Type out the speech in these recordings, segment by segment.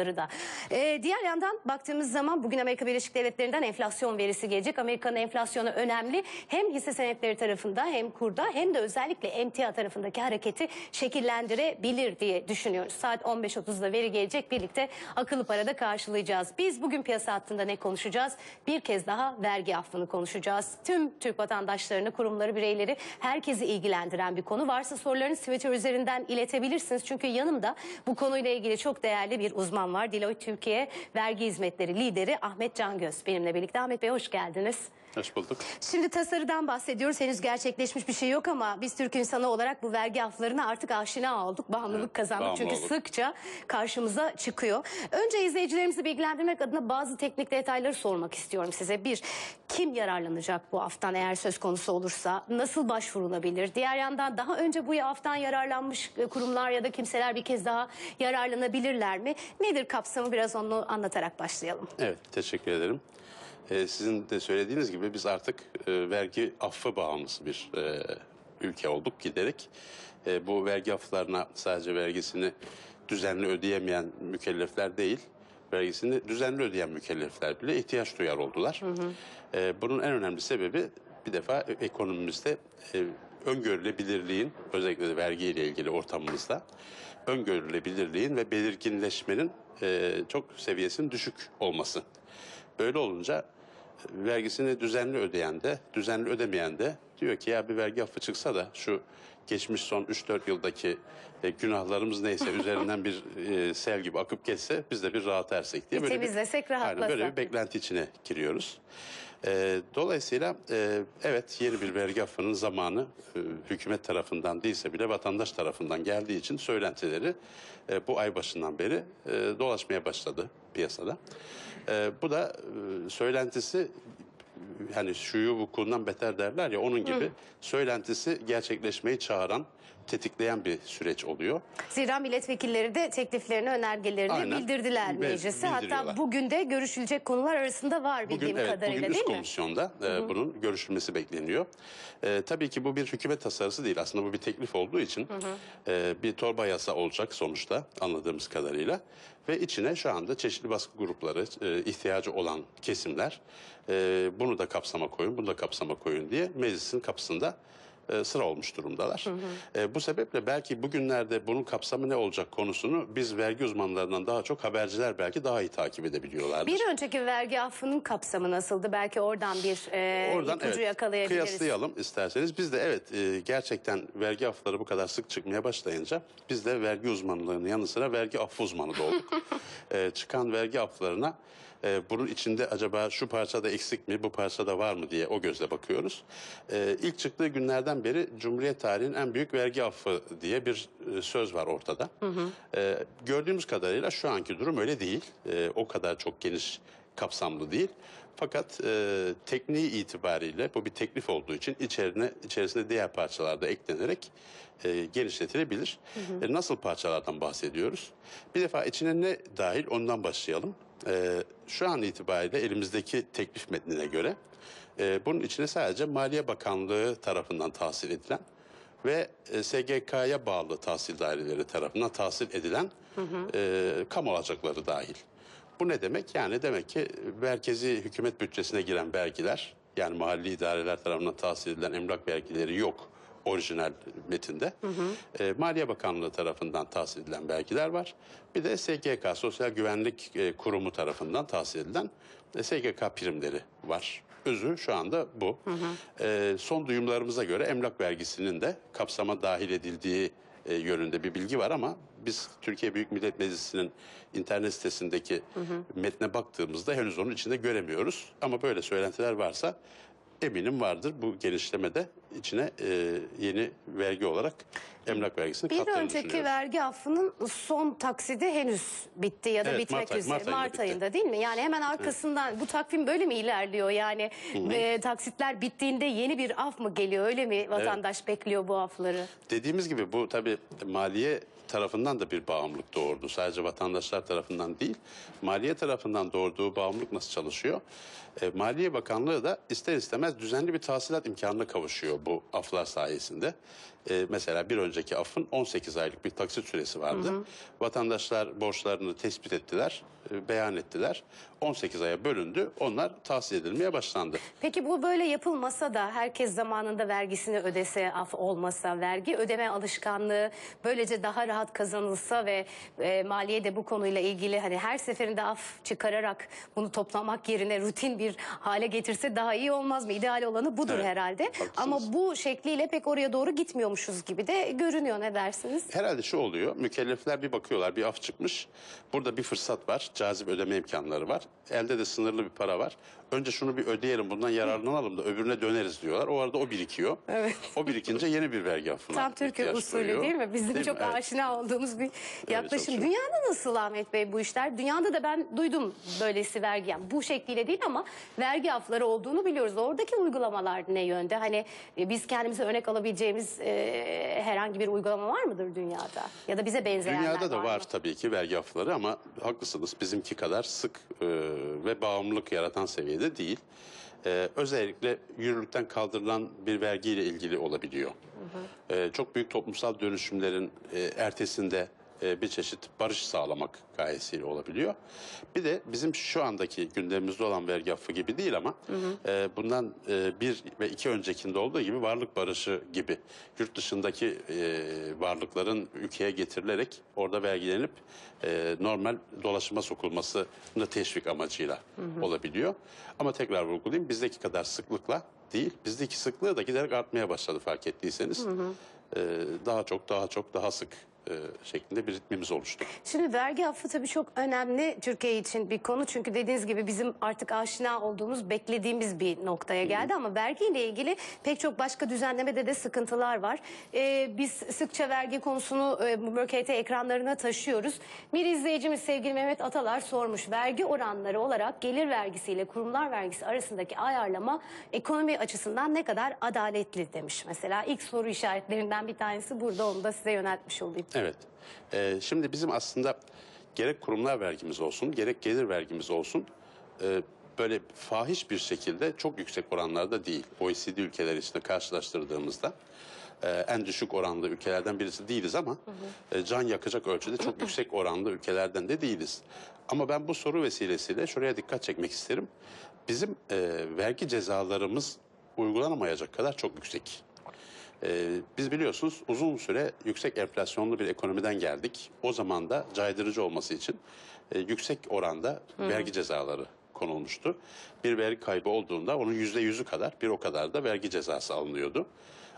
da. Ee, diğer yandan baktığımız zaman bugün Amerika Birleşik Devletleri'nden enflasyon verisi gelecek. Amerika'nın enflasyonu önemli. Hem hisse senetleri tarafında hem kurda hem de özellikle emtia tarafındaki hareketi şekillendirebilir diye düşünüyoruz. Saat 15.30'da veri gelecek. Birlikte akıllı parada karşılayacağız. Biz bugün piyasa hattında ne konuşacağız? Bir kez daha vergi affını konuşacağız. Tüm Türk vatandaşlarını, kurumları, bireyleri herkesi ilgilendiren bir konu. Varsa sorularınızı Twitter üzerinden iletebilirsiniz. Çünkü yanımda bu konuyla ilgili çok değerli bir uzman var. Deloitte Türkiye Vergi Hizmetleri Lideri Ahmet Cangöz benimle birlikte. Ahmet Bey hoş geldiniz. Hoş bulduk. Şimdi tasarıdan bahsediyoruz. Henüz gerçekleşmiş bir şey yok ama biz Türk insanı olarak bu vergi aflarına artık aşina olduk. Bağımlılık Evet, kazandık. bağımlı Çünkü olduk. sıkça karşımıza çıkıyor. Önce izleyicilerimizi bilgilendirmek adına bazı teknik detayları sormak istiyorum size. Bir, kim yararlanacak bu aftan eğer söz konusu olursa? Nasıl başvurulabilir? Diğer yandan daha önce bu aftan yararlanmış e, kurumlar ya da kimseler bir kez daha yararlanabilirler mi? Nedir kapsamı biraz onu anlatarak başlayalım. Evet, teşekkür ederim. Ee, sizin de söylediğiniz gibi biz artık e, vergi affı bağımlısı bir e, ülke olduk giderek. E, bu vergi afflarına sadece vergisini düzenli ödeyemeyen mükellefler değil, vergisini düzenli ödeyen mükellefler bile ihtiyaç duyar oldular. E, bunun en önemli sebebi bir defa ekonomimizde e, öngörülebilirliğin özellikle de vergiyle ilgili ortamımızda öngörülebilirliğin ve belirginleşmenin e, çok seviyesinin düşük olması. Böyle olunca e, vergisini düzenli ödeyen de, düzenli ödemeyen de diyor ki ya bir vergi affı çıksa da şu geçmiş son 3-4 yıldaki e, günahlarımız neyse üzerinden bir e, sel gibi akıp geçse biz de bir rahat ersek diye Bir temizlesek, rahatlasa. Aynen böyle bir beklenti içine giriyoruz. E, dolayısıyla e, evet yeni bir vergi affının zamanı e, hükümet tarafından değilse bile vatandaş tarafından geldiği için söylentileri e, bu ay başından beri e, dolaşmaya başladı piyasada. E, bu da e, söylentisi hani şuyu vukuundan beter derler ya onun gibi söylentisi gerçekleşmeyi çağıran, tetikleyen bir süreç oluyor. Zira milletvekilleri de tekliflerini, önergelerini Aynen. bildirdiler meclise. Hatta bugün de görüşülecek konular arasında var Bugün bildiğim evet kadarıyla bugün değil mi? komisyonda e, bunun görüşülmesi bekleniyor. E, tabii ki bu bir hükümet tasarısı değil aslında bu bir teklif olduğu için e, bir torba yasa olacak sonuçta anladığımız kadarıyla ve içine şu anda çeşitli baskı grupları e, ihtiyacı olan kesimler e, bunu da kapsama koyun bunu da kapsama koyun diye meclisin kapısında e, sıra olmuş durumdalar. E, bu sebeple belki bugünlerde bunun kapsamı ne olacak konusunu biz vergi uzmanlarından daha çok haberciler belki daha iyi takip edebiliyorlardır. Bir önceki vergi affının kapsamı nasıldı? Belki oradan bir e, Oradan ipucu evet, yakalayabiliriz. kıyaslayalım isterseniz. Biz de evet e, gerçekten vergi affları bu kadar sık çıkmaya başlayınca biz de vergi uzmanlığının yanı sıra vergi affı uzmanı da olduk. E, çıkan vergi afflarına e, bunun içinde acaba şu parçada eksik mi, bu parçada var mı diye o gözle bakıyoruz. E, ilk çıktığı günlerden beri Cumhuriyet tarihinin en büyük vergi affı diye bir e, söz var ortada. E, gördüğümüz kadarıyla şu anki durum öyle değil. E, o kadar çok geniş kapsamlı değil. Fakat e, tekniği itibariyle bu bir teklif olduğu için içerine içerisinde diğer parçalar da eklenerek e, genişletilebilir. E, nasıl parçalardan bahsediyoruz? Bir defa içine ne dahil ondan başlayalım. E, şu an itibariyle elimizdeki teklif metnine göre e, bunun içine sadece Maliye Bakanlığı tarafından tahsil edilen ve e, SGK'ya bağlı tahsil daireleri tarafından tahsil edilen e, kamu alacakları dahil. Bu ne demek? Yani demek ki merkezi hükümet bütçesine giren vergiler, yani mahalli idareler tarafından tahsil edilen emlak vergileri yok orijinal metinde. E, Maliye Bakanlığı tarafından tahsil edilen vergiler var. Bir de SGK, Sosyal Güvenlik e, Kurumu tarafından tahsil edilen e, SGK primleri var. Özü şu anda bu. E, son duyumlarımıza göre emlak vergisinin de kapsama dahil edildiği e, yönünde bir bilgi var ama biz Türkiye Büyük Millet Meclisi'nin internet sitesindeki metne baktığımızda henüz onun içinde göremiyoruz. Ama böyle söylentiler varsa eminim vardır bu genişlemede içine e, yeni vergi olarak emlak vergisini Bir önceki vergi affının son taksidi henüz bitti ya da Evet, bitmek Mart üzere. Mart ayında bitti. ayında değil mi? Yani hemen arkasından bu takvim böyle mi ilerliyor? Yani e, taksitler bittiğinde yeni bir af mı geliyor? Öyle mi vatandaş bekliyor bu afları? Dediğimiz gibi bu tabii maliye tarafından da bir bağımlılık doğurdu. Sadece vatandaşlar tarafından değil, maliye tarafından doğurduğu bağımlılık nasıl çalışıyor? E, Maliye Bakanlığı da ister istemez düzenli bir tahsilat imkanına kavuşuyor bu aflar sayesinde. E, mesela bir önceki afın 18 aylık bir taksit süresi vardı. Vatandaşlar borçlarını tespit ettiler, e, beyan ettiler. 18 aya bölündü, onlar tahsil edilmeye başlandı. Peki bu böyle yapılmasa da herkes zamanında vergisini ödese, af olmasa, vergi ödeme alışkanlığı böylece daha rahat kazanılsa ve e, maliye de bu konuyla ilgili hani her seferinde af çıkararak bunu toplamak yerine rutin bir hale getirse daha iyi olmaz mı? İdeal olanı budur Evet, herhalde. haklısınız. Ama bu şekliyle pek oraya doğru gitmiyormuşuz gibi de görünüyor ne dersiniz? Herhalde şu oluyor. Mükellefler bir bakıyorlar bir af çıkmış. Burada bir fırsat var. Cazip ödeme imkanları var. Elde de sınırlı bir para var. Önce şunu bir ödeyelim bundan yararlanalım da öbürüne döneriz diyorlar. O arada o birikiyor. Evet. O birikince yeni bir vergi affına Tam Türkiye ihtiyaç usulü duyuyor. değil mi? Bizim Değil çok mi? Evet. aşina olduğumuz bir yaklaşım. çalışıyor. Dünyada nasıl Ahmet Bey bu işler? Dünyada da ben duydum böylesi vergi. Yani bu şekliyle değil ama vergi afları olduğunu biliyoruz. Oradaki uygulamalar ne yönde? Hani e, biz kendimize örnek alabileceğimiz e, herhangi bir uygulama var mıdır dünyada? Ya da bize benzeyenler Dünyada da var, var mı? tabii ki vergi afları ama haklısınız bizimki kadar sık e, ve bağımlılık yaratan seviyede değil. E, özellikle yürürlükten kaldırılan bir vergiyle ilgili olabiliyor. E, çok büyük toplumsal dönüşümlerin e, ertesinde bir çeşit barış sağlamak gayesiyle olabiliyor. Bir de bizim şu andaki gündemimizde olan vergi affı gibi değil ama e, bundan e, bir ve iki öncekinde olduğu gibi varlık barışı gibi yurt dışındaki e, varlıkların ülkeye getirilerek orada vergilenip e, normal dolaşıma sokulmasını teşvik amacıyla olabiliyor. Ama tekrar vurgulayayım bizdeki kadar sıklıkla değil bizdeki sıklığı da giderek artmaya başladı fark ettiyseniz. E, daha çok daha çok daha sık e, şeklinde bir ritmimiz oluştu. Şimdi vergi affı tabii çok önemli Türkiye için bir konu. Çünkü dediğiniz gibi bizim artık aşina olduğumuz, beklediğimiz bir noktaya geldi. Ama vergiyle ilgili pek çok başka düzenlemede de sıkıntılar var. Ee, biz sıkça vergi konusunu e, MKT ekranlarına taşıyoruz. Bir izleyicimiz sevgili Mehmet Atalar sormuş. Vergi oranları olarak gelir vergisiyle kurumlar vergisi arasındaki ayarlama ekonomi açısından ne kadar adaletli demiş. Mesela ilk soru işaretlerinden bir tanesi burada onu da size yöneltmiş olayım. Evet. Ee, şimdi bizim aslında gerek kurumlar vergimiz olsun, gerek gelir vergimiz olsun e, böyle fahiş bir şekilde çok yüksek oranlarda değil. OECD ülkeleri içinde karşılaştırdığımızda e, en düşük oranlı ülkelerden birisi değiliz ama e, can yakacak ölçüde çok yüksek oranlı ülkelerden de değiliz. Ama ben bu soru vesilesiyle şuraya dikkat çekmek isterim. Bizim e, vergi cezalarımız uygulanamayacak kadar çok yüksek. Ee, biz biliyorsunuz uzun süre yüksek enflasyonlu bir ekonomiden geldik. O zaman da caydırıcı olması için e, yüksek oranda vergi cezaları konulmuştu. Bir vergi kaybı olduğunda onun yüzde yüzü kadar bir o kadar da vergi cezası alınıyordu.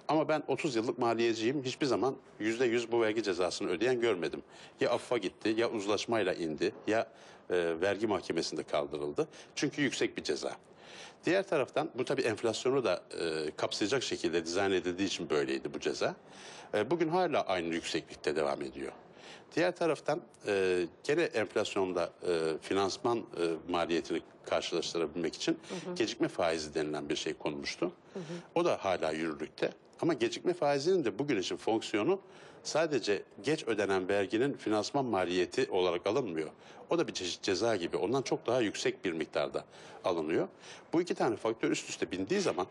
Ama ben 30 yıllık maliyeciyim. Hiçbir zaman yüzde yüz bu vergi cezasını ödeyen görmedim. Ya affa gitti, ya uzlaşmayla indi, ya e, vergi mahkemesinde kaldırıldı. Çünkü yüksek bir ceza. Diğer taraftan bu tabii enflasyonu da e, kapsayacak şekilde dizayn edildiği için böyleydi bu ceza. E, bugün hala aynı yükseklikte devam ediyor. Diğer taraftan e, gene enflasyonda e, finansman e, maliyetini karşılaştırabilmek için gecikme faizi denilen bir şey konulmuştu. O da hala yürürlükte. Ama gecikme faizinin de bugün için fonksiyonu sadece geç ödenen verginin finansman maliyeti olarak alınmıyor. O da bir çeşit ceza gibi ondan çok daha yüksek bir miktarda alınıyor. Bu iki tane faktör üst üste bindiği zaman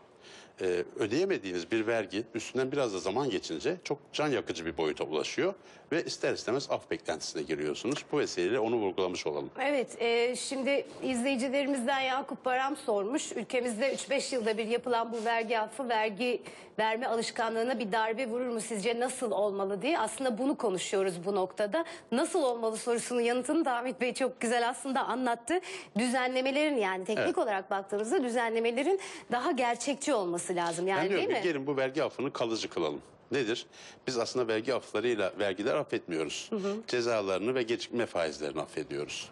e, ödeyemediğiniz bir vergi üstünden biraz da zaman geçince çok can yakıcı bir boyuta ulaşıyor ve ister istemez af beklentisine giriyorsunuz. Bu vesileyle onu vurgulamış olalım. Evet, e, şimdi izleyicilerimizden Yakup Baram sormuş. Ülkemizde 3-5 yılda bir yapılan bu vergi affı, vergi verme alışkanlığına bir darbe vurur mu sizce nasıl olmalı diye. Aslında bunu konuşuyoruz bu noktada. Nasıl olmalı sorusunun yanıtını da Ahmet Bey çok güzel aslında anlattı. Düzenlemelerin yani teknik Evet. olarak baktığınızda düzenlemelerin daha gerçekçi olması lazım. Yani Ben diyorum değil mi? gelin bu vergi affını kalıcı kılalım. Nedir? Biz aslında vergi afflarıyla vergiler affetmiyoruz. Cezalarını ve gecikme faizlerini affediyoruz.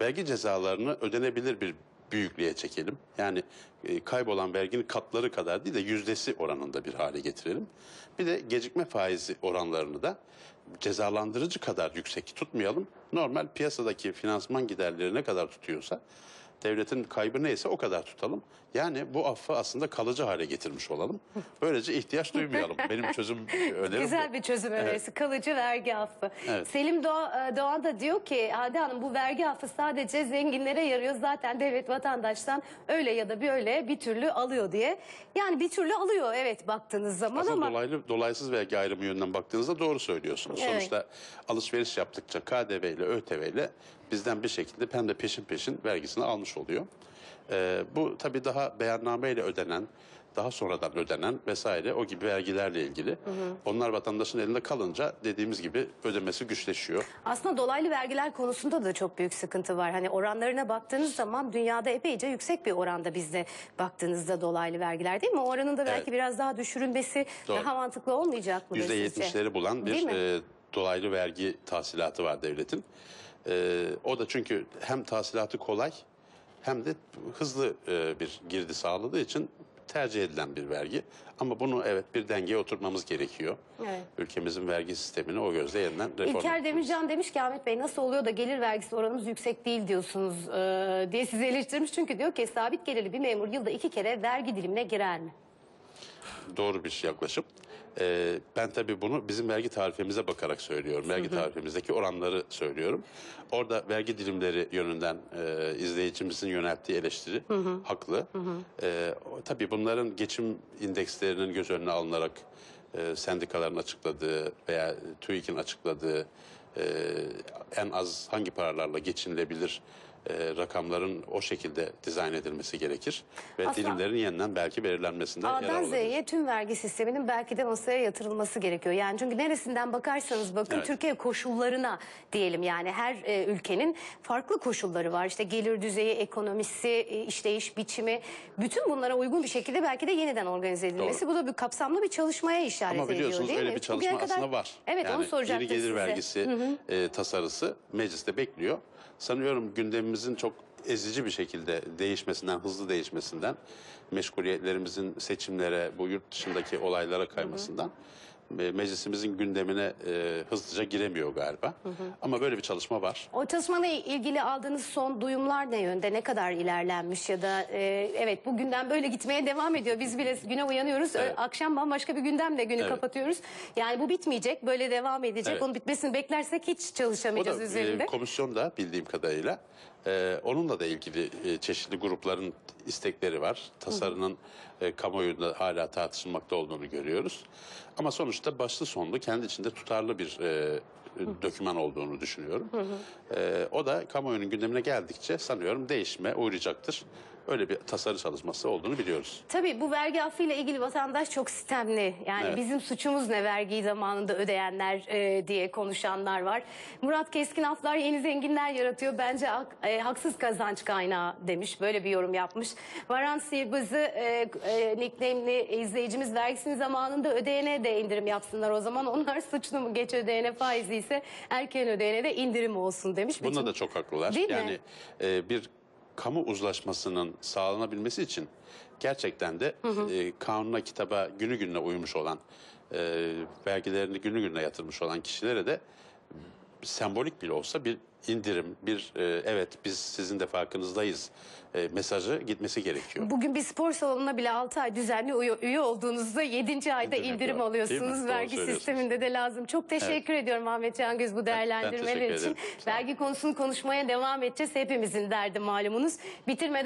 Vergi cezalarını ödenebilir bir büyüklüğe çekelim. Yani e, kaybolan verginin katları kadar değil de yüzdesi oranında bir hale getirelim. Bir de gecikme faizi oranlarını da cezalandırıcı kadar yüksek tutmayalım. Normal piyasadaki finansman giderleri ne kadar tutuyorsa Devletin kaybı neyse o kadar tutalım. Yani bu affı aslında kalıcı hale getirmiş olalım. Böylece ihtiyaç duymayalım. Benim çözüm önerim Güzel bu. bir çözüm önerisi. Kalıcı vergi affı. Evet. Selim Doğa, Doğan da diyor ki Hadi Hanım bu vergi affı sadece zenginlere yarıyor. Zaten devlet vatandaştan öyle ya da böyle bir türlü alıyor diye. Yani bir türlü alıyor evet baktığınız zaman Aslında ama dolaylı dolaysız vergi ayrımı yönünden baktığınızda doğru söylüyorsunuz. Evet. Sonuçta alışveriş yaptıkça KDV ile ÖTV ile bizden bir şekilde hem de peşin peşin vergisini almış oluyor. Ee, bu tabii daha beyannameyle ödenen, daha sonradan ödenen vesaire o gibi vergilerle ilgili. Onlar vatandaşın elinde kalınca dediğimiz gibi ödemesi güçleşiyor. aslında dolaylı vergiler konusunda da çok büyük sıkıntı var. Hani oranlarına baktığınız zaman dünyada epeyce yüksek bir oranda bizde baktığınızda dolaylı vergiler değil mi? O oranın da belki Evet. biraz daha düşürülmesi Doğru. daha mantıklı olmayacak sizce? %70'leri bulan bir e, dolaylı vergi tahsilatı var devletin. E, o da çünkü hem tahsilatı kolay hem de hızlı e, bir girdi sağladığı için tercih edilen bir vergi. Ama bunu evet bir dengeye oturtmamız gerekiyor. Evet. Ülkemizin vergi sistemini o gözle yeniden reform İlker. Demircan demiş ki Ahmet Bey nasıl oluyor da gelir vergisi oranımız yüksek değil diyorsunuz e, diye sizi eleştirmiş. Çünkü diyor ki sabit gelirli bir memur yılda iki kere vergi dilimine girer mi? doğru bir yaklaşım. Ee, ben tabii bunu bizim vergi tarifemize bakarak söylüyorum. Vergi tarifemizdeki oranları söylüyorum. Orada vergi dilimleri yönünden e, izleyicimizin yönelttiği eleştiri haklı. Ee, o- tabii bunların geçim indekslerinin göz önüne alınarak e, sendikaların açıkladığı veya TÜİK'in açıkladığı e, en az hangi paralarla geçinilebilir e, rakamların o şekilde dizayn edilmesi gerekir. Ve Aslında- dilimlerin yeniden belki belirlenmesinde yer A'dan alabilir. Z'ye tüm vergi sisteminin belki de masaya yatırılması gerekiyor. Yani çünkü neresinden bakarsanız bakın Evet. Türkiye koşullarına diyelim yani her e, ülkenin farklı koşulları var. İşte gelir düzeyi, ekonomisi, e, işleyiş biçimi bütün bunlara uygun bir şekilde belki de yeniden organize edilmesi. Bu da bir kapsamlı bir çalışmaya işaret Ama ediyor biliyorsunuz değil öyle mi? bir Bugüne çalışma kadar- aslında var. Evet onu Yani soracaktım Yeni gelir size. vergisi e, tasarısı mecliste bekliyor. Sanıyorum gündemimizin çok ezici bir şekilde değişmesinden, hızlı değişmesinden, meşguliyetlerimizin seçimlere, bu yurt dışındaki olaylara kaymasından e, meclisimizin gündemine e, hızlıca giremiyor galiba. Ama böyle bir çalışma var. O çalışmayla ilgili aldığınız son duyumlar ne yönde? Ne kadar ilerlenmiş ya da e, evet bu gündem böyle gitmeye devam ediyor. Biz bile güne uyanıyoruz. Evet. Akşam bambaşka bir gündemle günü Evet. kapatıyoruz. Yani bu bitmeyecek. Böyle devam edecek. Evet. Onun bitmesini beklersek hiç O çalışamayacağız da üzerinde. e, komisyonda bildiğim kadarıyla e, onunla da ilgili e, çeşitli grupların istekleri var. Tasarının e, kamuoyunda hala tartışılmakta olduğunu görüyoruz. Ama sonuçta başlı sonlu kendi içinde tutarlı bir e, döküman olduğunu düşünüyorum. E, o da kamuoyunun gündemine geldikçe sanıyorum değişime uğrayacaktır. Öyle bir tasarı çalışması olduğunu biliyoruz. Tabii bu vergi affıyla ilgili vatandaş çok sistemli. Yani Evet. bizim suçumuz ne vergiyi zamanında ödeyenler e, diye konuşanlar var. Murat Keskin aflar yeni zenginler yaratıyor. Bence e, haksız kazanç kaynağı demiş. Böyle bir yorum yapmış. Varan Sihirbazı e, e, nickname'li izleyicimiz vergisini zamanında ödeyene de indirim yapsınlar o zaman. Onlar suçlu mu? Geç ödeyene faizli ise erken ödeyene de indirim olsun demiş. Bunda Bütün- da çok haklılar. Değil mi? yani e, bir kamu uzlaşmasının sağlanabilmesi için gerçekten de e, kanuna kitaba günü gününe uymuş olan e, vergilerini günü gününe yatırmış olan kişilere de sembolik bile olsa bir indirim, bir e, evet biz sizin de farkınızdayız e, mesajı gitmesi gerekiyor. Bugün bir spor salonuna bile 6 ay düzenli üye, üye olduğunuzda 7. ayda İndirim indirim değil alıyorsunuz. Vergi sisteminde de lazım. Çok teşekkür ediyorum Ahmet Cangöz bu değerlendirmeler için. ederim. Vergi konusunu konuşmaya devam edeceğiz. Hepimizin derdi malumunuz. Bitirmeden